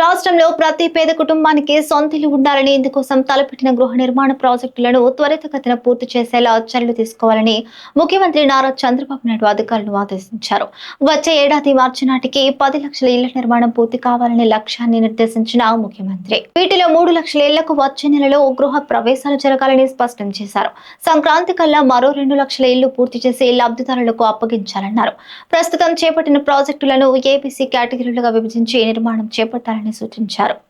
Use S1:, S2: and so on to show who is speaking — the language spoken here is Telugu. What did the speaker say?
S1: రాష్ట్రంలో ప్రతి పేద కుటుంబానికి సొంతిల్లు ఉండాలని ఇందుకోసం తలపెట్టిన గృహ నిర్మాణ ప్రాజెక్టులను త్వరితగతిన పూర్తి చేసేలా చర్యలు తీసుకోవాలని ముఖ్యమంత్రి నారా చంద్రబాబు నాయుడు అధికారులను ఆదేశించారు వచ్చే ఏడాది మార్చి నాటికి పది లక్షల ఇళ్ల నిర్మాణం పూర్తి కావాలనే లక్ష్యాన్ని నిర్దేశించిన ముఖ్యమంత్రి వీటిలో మూడు లక్షల ఇళ్లకు వచ్చే నెలలో గృహ ప్రవేశాలు జరగాలని స్పష్టం చేశారు సంక్రాంతి కల్లా మరో రెండు లక్షల ఇళ్లు పూర్తి చేసి లబ్ధిదారులకు అప్పగించాలన్నారు ప్రస్తుతం చేపట్టిన ప్రాజెక్టులను ఏబీసీ కేటగిరీలుగా విభజించి నిర్మాణం చేపట్టాలని సూచించారు